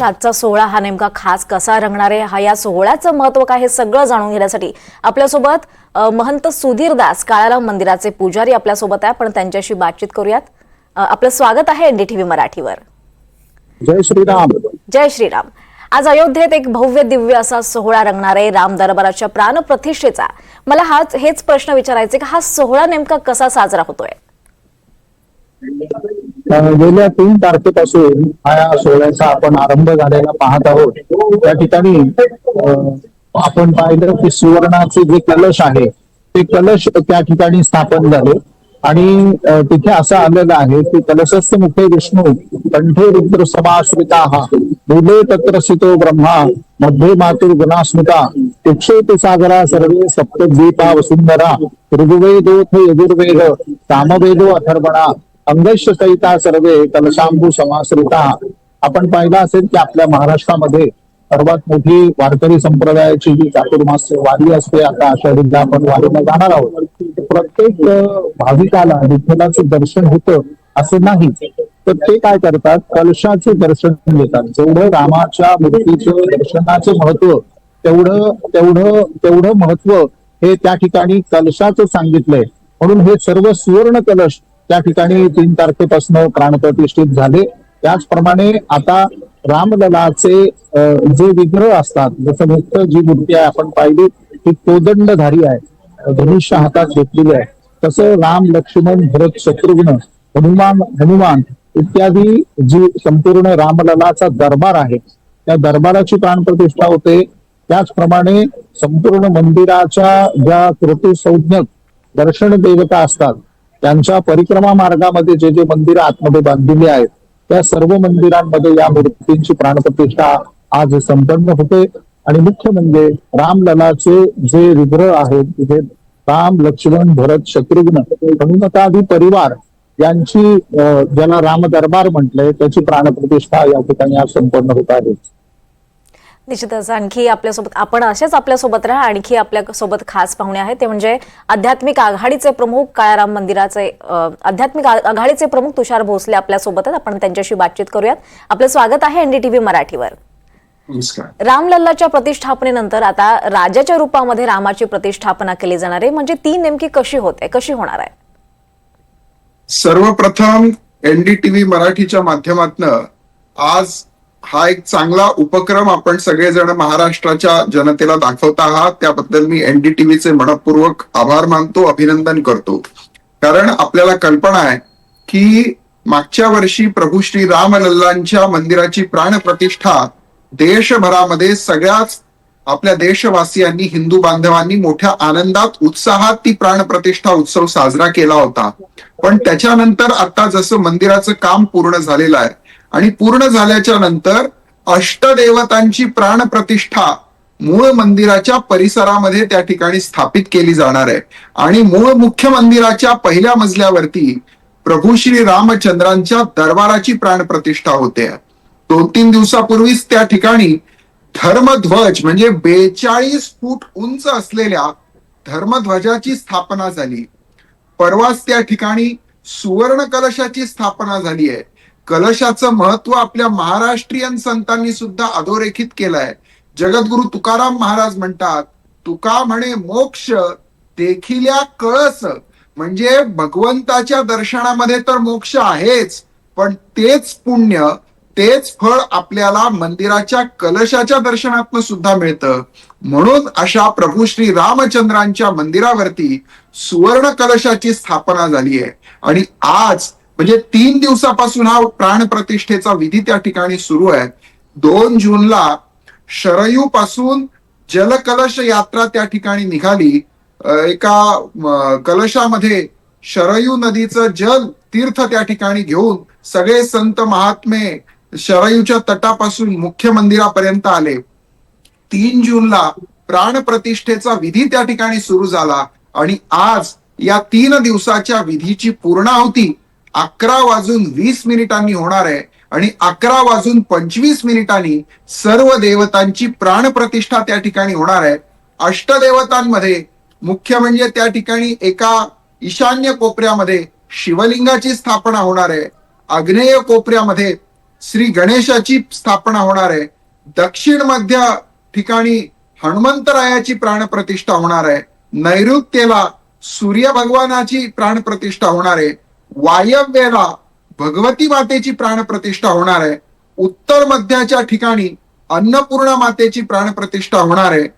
तर आजचा सोहळा हा नेमका खास कसा रंगणार आहे? हा या सोहळ्याचं महत्त्व काय हे सगळं जाणून घेण्यासाठी आपल्यासोबत महंत सुधीर दास काळाराम मंदिराचे पुजारी आपल्यासोबत आहे. आपण त्यांच्याशी बातचीत करूयात. आपलं स्वागत आहे एनडीटीव्ही मराठीवर. जय श्रीराम. जय श्रीराम. आज अयोध्येत एक भव्य दिव्य असा सोहळा रंगणार आहे राम दरबाराच्या प्राण प्रतिष्ठेचा मला हाच हेच प्रश्न विचारायचे की हा सोहळा नेमका कसा साजरा होतोय? गेल्या तीन तारखेपासून हा सोहळ्याचा आपण आरंभ झालेला पाहत आहोत. त्या ठिकाणी अं, आपण पाहिलं की सुवर्णाचे जे कलश आहे ते कलश त्या ठिकाणी स्थापन झाले. आणि तिथे असं आलेलं आहे की कलशस्थ मुखे विष्णू कंठे रुद्र समाश्रिता हा तत्र सितो ब्रह्मा मध्ये मातुर गुणास्मिता तिक्षेत सागरा सर्वे सप्तद्वीपा वसुंधरा ऋग्वेदोथ यजुर्वेद सामवेदो अथर्वणा अंगश सहिता सर्वे कलशांबू समाश्रिता. आपण पाहिलं असेल की आपल्या महाराष्ट्रामध्ये सर्वात मोठी वारकरी संप्रदायाची जी चातुर्मास वारी असते आता आषाढीला आपण वारीला जाणार आहोत. प्रत्येक भाविकाला विठ्ठलाचं दर्शन होतं असं नाही. तर ते काय करतात? कलशाचे दर्शन घेतात. जेवढं रामाच्या मूर्तीचं दर्शनाचं महत्त्व तेवढं तेवढं तेवढं महत्त्व हे त्या ठिकाणी कलशाचं सांगितलंय. म्हणून हे सर्व सुवर्ण कलश त्या ठिकाणी तीन तारखेपासून प्राणप्रतिष्ठित झाले. त्याचप्रमाणे आता रामललाचे जे विग्रह असतात जसं मुक्त जी मूर्ती आहे आपण पाहिली ती कोदंडधारी आहे. धनुष्य हातात घेतलेली आहे. तसं राम लक्ष्मण भरत शत्रुघ्न हनुमान हनुमान इत्यादी जी संपूर्ण रामललाचा दरबार आहे त्या दरबाराची प्राणप्रतिष्ठा होते. त्याचप्रमाणे संपूर्ण मंदिराच्या ज्या कृती संज्ञक दर्शन देवता असतात त्यांच्या परिक्रमा मार्गामध्ये जे जे मंदिर आतमध्ये बांधलेली आहेत त्या सर्व मंदिरांमध्ये या मूर्तींची प्राणप्रतिष्ठा आज संपन्न होते. आणि मुख्य म्हणजे रामललाचे जे विग्रह आहेत तिथे राम लक्ष्मण भरत शत्रुघ्न हनुमतादी परिवार यांची ज्याला राम दरबार म्हटलंय त्याची प्राणप्रतिष्ठा या ठिकाणी आज संपन्न होत आहे. निश्चितच आणखी आपल्यासोबत आपण असेच आपल्यासोबत राहा आणखी आपल्यासोबत खास पाहुणे आहेत. ते म्हणजे आध्यात्मिक आघाडीचे प्रमुख काळाराम मंदिराचे आध्यात्मिक आघाडीचे प्रमुख तुषार भोसले आपल्यासोबत आहेत. आपण त्यांच्याशी बातचीत करूयात. आपलं स्वागत आहे एनडीटीव्ही मराठीवर. नमस्कार. रामलल्लाच्या प्रतिष्ठापनेनंतर आता राजाच्या रूपामध्ये रामाची प्रतिष्ठापना केली जाणार आहे. म्हणजे ती नेमकी कशी होते कशी होणार आहे? सर्वप्रथम एनडीटीव्ही मराठीच्या माध्यमातनं आज हा एक चांगला उपक्रम आपण सगळेजण महाराष्ट्राच्या जनतेला दाखवत आहात. त्याबद्दल मी एनडीटीव्हीचे मनपूर्वक आभार मानतो अभिनंदन करतो. कारण आपल्याला कल्पना आहे की मागच्या वर्षी प्रभू श्री रामलल्लांच्या मंदिराची प्राणप्रतिष्ठा देशभरामध्ये सगळ्याच आपल्या देशवासियांनी हिंदू बांधवांनी मोठ्या आनंदात उत्साहात ती प्राणप्रतिष्ठा उत्सव साजरा केला होता. पण त्याच्यानंतर आता जसं मंदिराचं काम पूर्ण झालेलं आहे आणि पूर्ण झाल्याच्यानंतर अष्टदेवतांची प्राणप्रतिष्ठा मूळ मंदिराच्या परिसरामध्ये त्या ठिकाणी स्थापित केली जाणार आहे. आणि मूळ मुख्य मंदिराच्या पहिल्या मजल्यावरती प्रभू श्री रामचंद्रांच्या दरबाराची प्राणप्रतिष्ठा होते. दोन तीन दिवसापूर्वीच त्या ठिकाणी धर्मध्वज म्हणजे बेचाळीस फूट उंच असलेल्या धर्मध्वजाची स्थापना झाली. परवाच त्या ठिकाणी सुवर्ण कलशाची स्थापना झाली आहे. कलशाचं महत्त्व आपल्या महाराष्ट्रीयन संतांनी सुद्धा अधोरेखित केलंय. जगद्गुरु तुकाराम महाराज म्हणतात तुका म्हणे मोक्ष देखिल्या कळस. म्हणजे भगवंताच्या दर्शनामध्ये तर मोक्ष आहेच पण तेच पुण्य तेच फळ आपल्याला मंदिराच्या कलशाच्या दर्शनातनं सुद्धा मिळतं. म्हणून अशा प्रभू श्री रामचंद्रांच्या मंदिरावरती सुवर्ण कलशाची स्थापना झाली आहे आणि आज म्हणजे तीन दिवसापासून हा प्राण प्रतिष्ठेचा विधी त्या ठिकाणी सुरू आहे. दोन जूनला शरयू पासून जलकलश यात्रा त्या ठिकाणी निघाली. एका कलशामध्ये शरयू नदीचं जल तीर्थ त्या ठिकाणी घेऊन सगळे संत महात्मे शरयूच्या तटापासून मुख्य मंदिरापर्यंत आले. तीन जूनला प्राण प्रतिष्ठेचा विधी त्या ठिकाणी सुरू झाला आणि आज या तीन दिवसाच्या विधीची पूर्णाहुती अकरा वाजून वीस मिनिटांनी होणार आहे आणि अकरा वाजून पंचवीस मिनिटांनी सर्व देवतांची प्राणप्रतिष्ठा त्या ठिकाणी होणार आहे. अष्टदेवतांमध्ये मुख्य म्हणजे त्या ठिकाणी एका ईशान्य कोपऱ्यामध्ये शिवलिंगाची स्थापना होणार आहे. आग्नेय कोपऱ्यामध्ये श्री गणेशाची स्थापना होणार आहे. दक्षिण मध्य ठिकाणी हनुमंतरायाची प्राणप्रतिष्ठा होणार आहे. नैऋत्येला सूर्य भगवानाची प्राणप्रतिष्ठा होणार आहे. वायव्येला भगवती मातेची प्राणप्रतिष्ठा होणार आहे. उत्तर मध्याच्या ठिकाणी अन्नपूर्णा मातेची प्राणप्रतिष्ठा होणार आहे.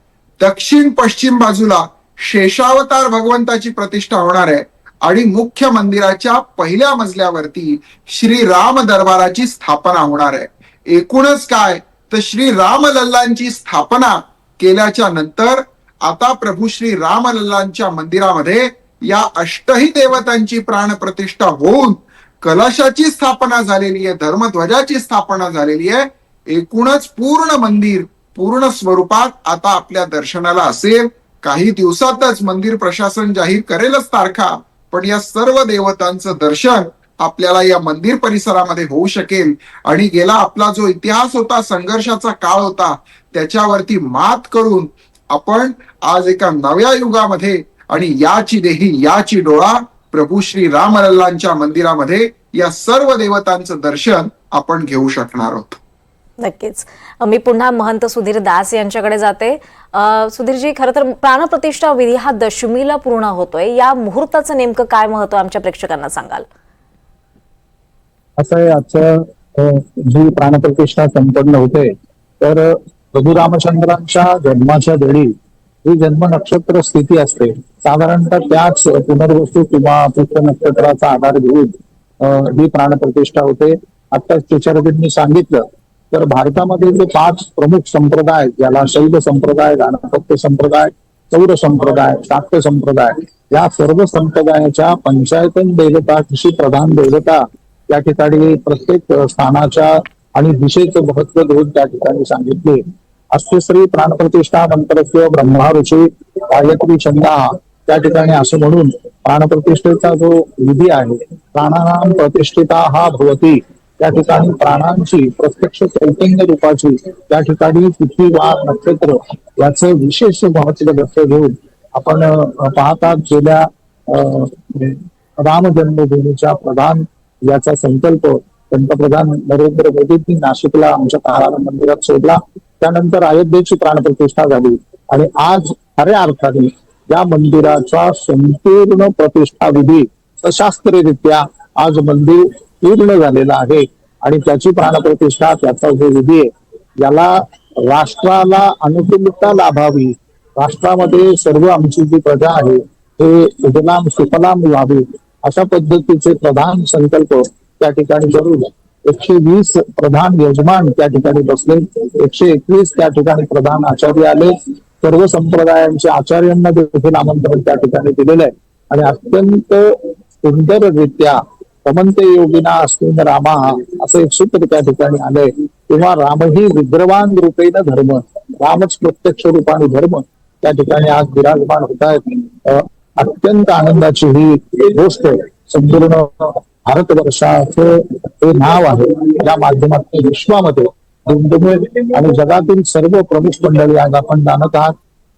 दक्षिण पश्चिम बाजूला शेषावतार भगवंताची प्रतिष्ठा होणार आहे. आणि मुख्य मंदिराच्या पहिल्या मजल्यावरती श्री राम दरबाराची स्थापना होणार आहे. एकूणच काय? तर श्री रामलल्लांची स्थापना केल्याच्यानंतर आता प्रभू श्री रामलल्लांच्या मंदिरामध्ये या अष्टही देवतांची प्राणप्रतिष्ठा होऊन कलशाची स्थापना झालेली आहे धर्मध्वजाची स्थापना झालेली आहे. एकूणच पूर्ण मंदिर पूर्ण स्वरूपात आता आपल्या दर्शनाला असेल. काही दिवसातच मंदिर प्रशासन जाहीर करेलच तारखा पण या सर्व देवतांचं दर्शन आपल्याला या मंदिर परिसरामध्ये होऊ शकेल. आणि गेला आपला जो इतिहास होता संघर्षाचा काळ होता त्याच्यावरती मात करून आपण आज एका नव्या युगामध्ये आणि याची देही याची डोळा प्रभू श्री रामलल्लांच्या मंदिरामध्ये या सर्व देवतांचं दर्शन आपण घेऊ शकणार आहोत. नक्कीच. मी पुन्हा महंत सुधीर दास यांच्याकडे जाते. अ, सुधीरजी खरं तर प्राणप्रतिष्ठा विधी हा दशमीला पूर्ण होतोय. या मुहूर्ताचं नेमकं काय महत्त्व आमच्या प्रेक्षकांना सांगाल? असं आहे आजचं जी प्राणप्रतिष्ठा संपन्न होते तर अ, प्रभू रामचंद्रांच्या जन्माच्या वेळी ही जन्म नक्षत्र स्थिती असते. साधारणतः त्याच पुनर्वस्तू किंवा पुष्प नक्षत्राचा आधार घेऊन ही प्राणप्रतिष्ठा होते. आता टीचरजींनी सांगितलं तर भारतामध्ये जे पाच प्रमुख संप्रदाय ज्याला शैव संप्रदाय गाणपत्य संप्रदाय सौर संप्रदाय शाक्त संप्रदाय या सर्व संप्रदायाच्या पंचायतन देवता कृषी प्रधान देवता त्या ठिकाणी प्रत्येक स्थानाच्या आणि दिशेचं महत्त्व देऊन त्या ठिकाणी सांगितले. अष्टश्री प्राणप्रतिष्ठा मंत्रस्य ब्रह्मा ऋषी गायत्री छंदा त्या ठिकाणी असं म्हणून प्राणप्रतिष्ठेचा जो विधी आहे प्राणानाम प्रतिष्ठिता हा भवती त्या ठिकाणी प्राणांची प्रत्यक्ष चैतन्य रूपाची त्या ठिकाणी तिथी वार नक्षत्र याचं विशेष महत्त्व लक्ष घेऊन आपण पाहता पाहतात गेल्या अं, म्हणजे राम जन्मभूमीच्या प्रधान याचा संकल्प पंतप्रधान नरेंद्र मोदींनी नाशिकला आमच्या ताराला मंदिरात सोडला. त्यानंतर अयोध्येची प्राणप्रतिष्ठा झाली. आणि आज खऱ्या अर्थाने या मंदिराचा संपूर्ण प्रतिष्ठा विधी सशास्त्रीरित्या आज मंदिर पूर्ण झालेलं आहे. आणि त्याची प्राणप्रतिष्ठा त्याचा जो विधी आहे याला राष्ट्राला अनुकूलता लाभावी राष्ट्रामध्ये सर्व आमची जी प्रजा आहे हे उदलाम सुफलाम व्हावी अशा पद्धतीचे प्रधान संकल्प त्या ठिकाणी करून एकशे वीस प्रधान यजमान त्या ठिकाणी बसले एकशे एकवीस त्या ठिकाणी प्रधान आचार्य आले सर्व संप्रदायांचे आचार्यांना देखील आमंत्रण त्या ठिकाणी दिलेलं आहे. आणि अत्यंत सुंदररित्या रमंते योगिना अस्मिन रामा असं एक सूत्र त्या ठिकाणी आलंय. तेव्हा रामही विद्रवान रूपेण धर्म रामच प्रत्यक्ष रूपाने धर्म त्या ठिकाणी आज विराजमान होत आहेत अत्यंत आनंदाची ही गोष्ट संपूर्ण भारतवर्षाचं हे नाव आहे. या माध्यमातून विश्वामध्ये आणि जगातील सर्व प्रमुख मंडळी आज आपण जाणत आहात.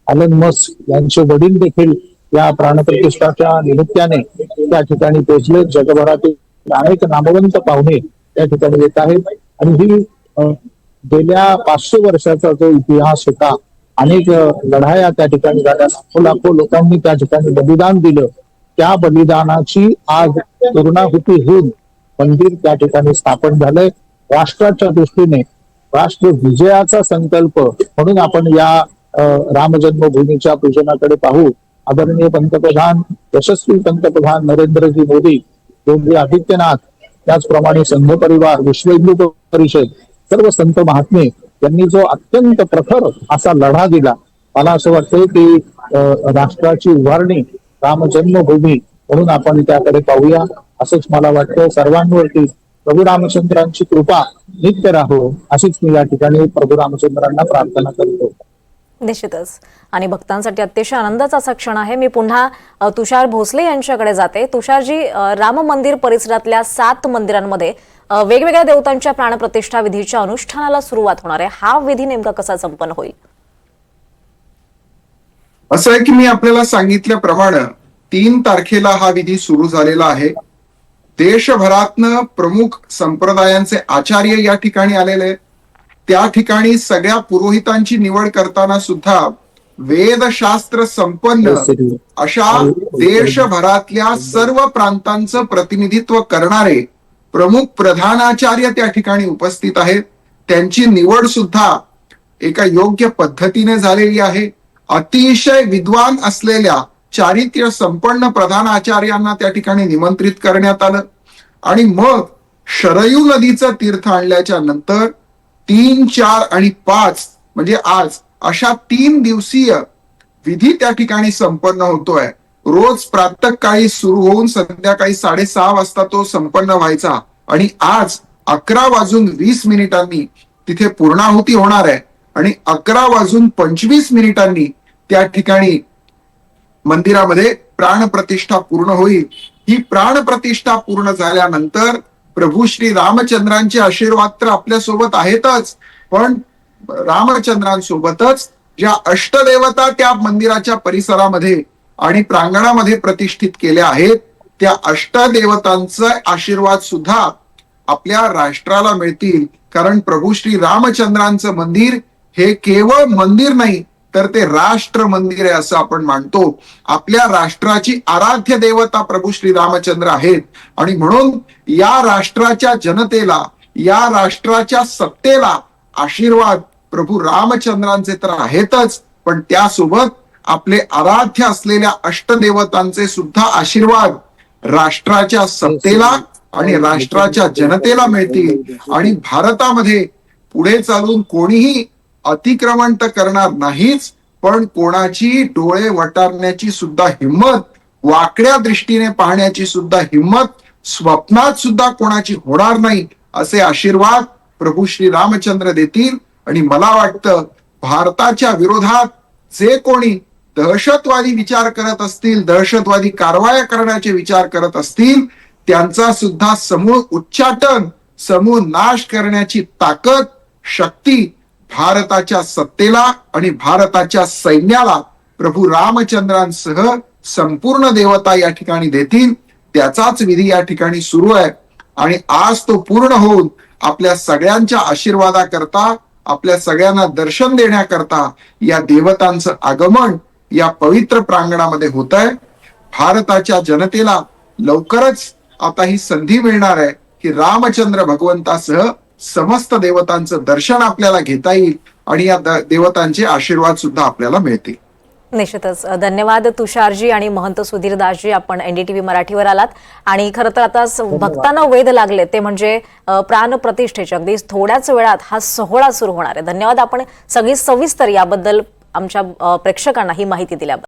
अलन मस्क यांचे वडील देखील या प्राणप्रतिष्ठाच्या निमित्ताने त्या ठिकाणी पोहोचले. जगभरातील अनेक नामवंत पाहुणे त्या ठिकाणी येत आहेत. आणि ही गेल्या पाचशे वर्षाचा जो इतिहास होता अनेक लढाया त्या ठिकाणी झाल्या. लाखो लाखो लोकांनी त्या ठिकाणी बलिदान दिलं. त्या बलिदानाची आज पूर्णाहुती होऊन मंदिर त्या ठिकाणी स्थापन झालंय. राष्ट्राच्या दृष्टीने राष्ट्र विजयाचा संकल्प म्हणून आपण या राम जन्मभूमीच्या पूजनाकडे पाहू. आदरणीय पंतप्रधान यशस्वी पंतप्रधान नरेंद्रजी मोदी योगी आदित्यनाथ त्याचप्रमाणे संघ परिवार विश्व हिंदू परिषद सर्व संत महात्मे यांनी जो अत्यंत प्रखर असा लढा दिला. मला असं वाटतं की अं, राष्ट्राची उभारणी राम जन्मभूमी म्हणून आपण त्याकडे पाहूया. असंच मला वाटतं सर्वांवरती प्रभू रामचंद्रांची कृपा नित्य राहो अशीच मी या ठिकाणी प्रभू रामचंद्रांना प्रार्थना करतो. निश्चितच. आणि भक्तांसाठी अतिशय आनंदाचा असा क्षण आहे. मी पुन्हा तुषार भोसले यांच्याकडे जाते. तुषारजी राम मंदिर परिसरातल्या सात मंदिरांमध्ये वेगवेगळ्या देवतांच्या प्राणप्रतिष्ठा विधीच्या अनुष्ठानाला सुरुवात होणार आहे. हा विधी नेमका कसा संपन्न होईल? असं आहे की मी आपल्याला सांगितल्याप्रमाणे तीन तारखेला हा विधी सुरू झालेला आहे. देशभरातनं प्रमुख संप्रदायांचे आचार्य या ठिकाणी आलेले आहेत. त्या ठिकाणी सगळ्या पुरोहितांची निवड करताना सुद्धा वेदशास्त्र संपन्न अशा देशभरातल्या सर्व प्रांतांचं प्रतिनिधित्व करणारे प्रमुख प्रधानाचार्य त्या ठिकाणी उपस्थित आहेत. त्यांची निवड सुद्धा एका योग्य पद्धतीने झालेली आहे. अतिशय विद्वान असलेल्या चारित्र्य संपन्न प्रधान आचार्यांना त्या ठिकाणी निमंत्रित करण्यात आलं. आणि मग शरयू नदीचं तीर्थ आणल्याच्या नंतर तीन चार आणि पाच म्हणजे आज अशा तीन दिवसीय विधी त्या ठिकाणी संपन्न होतोय. रोज प्रातःकाळी सुरू होऊन संध्याकाळी साडेसहा वाजता तो संपन्न व्हायचा. आणि आज अकरा वाजून वीस मिनिटांनी तिथे पूर्णाहुती होणार आहे. आणि अकरा वाजून पंचवीस मिनिटांनी त्या ठिकाणी मंदिरामध्ये प्राणप्रतिष्ठा पूर्ण होईल. ही प्राणप्रतिष्ठा पूर्ण झाल्यानंतर प्रभू श्री रामचंद्रांचे आशीर्वाद तर आपल्यासोबत आहेतच. पण रामचंद्रांसोबतच ज्या अष्टदेवता त्या मंदिराच्या परिसरामध्ये आणि प्रांगणामध्ये प्रतिष्ठित केल्या आहेत त्या अष्टदेवतांचा आशीर्वाद सुद्धा आपल्या राष्ट्राला मिळतील. कारण प्रभू श्री रामचंद्रांचं मंदिर हे केवळ मंदिर नाही तर ते राष्ट्र मंदिर आहे असं आपण मानतो. आपल्या राष्ट्राची आराध्य देवता प्रभू श्री रामचंद्र आहेत. आणि म्हणून या राष्ट्राच्या जनतेला या राष्ट्राच्या सत्तेला आशीर्वाद प्रभू रामचंद्रांचे तर आहेतच. पण त्यासोबत आपले आराध्य असलेल्या अष्टदेवतांचे सुद्धा आशीर्वाद राष्ट्राच्या सत्तेला आणि राष्ट्राच्या जनतेला मिळतील. आणि भारतामध्ये पुढे चालून कोणीही अतिक्रमण तर करणार नाहीच पण कोणाची डोळे वटारण्याची सुद्धा हिंमत वाकड्या दृष्टीने पाहण्याची सुद्धा हिंमत स्वप्नात सुद्धा कोणाची होणार नाही असे आशीर्वाद प्रभू श्री रामचंद्र देतील. आणि मला वाटतं भारताच्या विरोधात जे कोणी दहशतवादी विचार करत असतील दहशतवादी कारवाया करण्याचे विचार करत असतील त्यांचा सुद्धा समूळ उच्चाटन समूळ नाश करण्याची ताकद शक्ती भारताच्या सत्तेला आणि भारताच्या सैन्याला प्रभू रामचंद्रांसह संपूर्ण देवता या ठिकाणी देतील त्याचाच विधी या ठिकाणी सुरू आहे. आणि आज तो पूर्ण होऊन आपल्या सगळ्यांच्या आशीर्वादाकरता आपल्या सगळ्यांना दर्शन देण्याकरता या देवतांचं आगमन या पवित्र प्रांगणामध्ये होत आहे. भारताच्या जनतेला लवकरच आता ही संधी मिळणार आहे की रामचंद्र भगवंतासह समस्त देवतांचं दर्शन आपल्याला घेता येईल आणि या देवतांचे आशीर्वाद सुद्धा आपल्याला मिळतील. निश्चितच. धन्यवाद तुषारजी आणि महंत सुधीरदासजी. आपण एनडीटीव्ही मराठीवर आलात. आणि खरं तर आता भक्तांना वेध लागले ते म्हणजे अ, प्राणप्रतिष्ठेचे अगदी थोड्याच वेळात हा सोहळा सुरू होणार आहे. धन्यवाद. आपण सगळी सविस्तर याबद्दल आमच्या प्रेक्षकांना ही माहिती दिल्याबद्दल.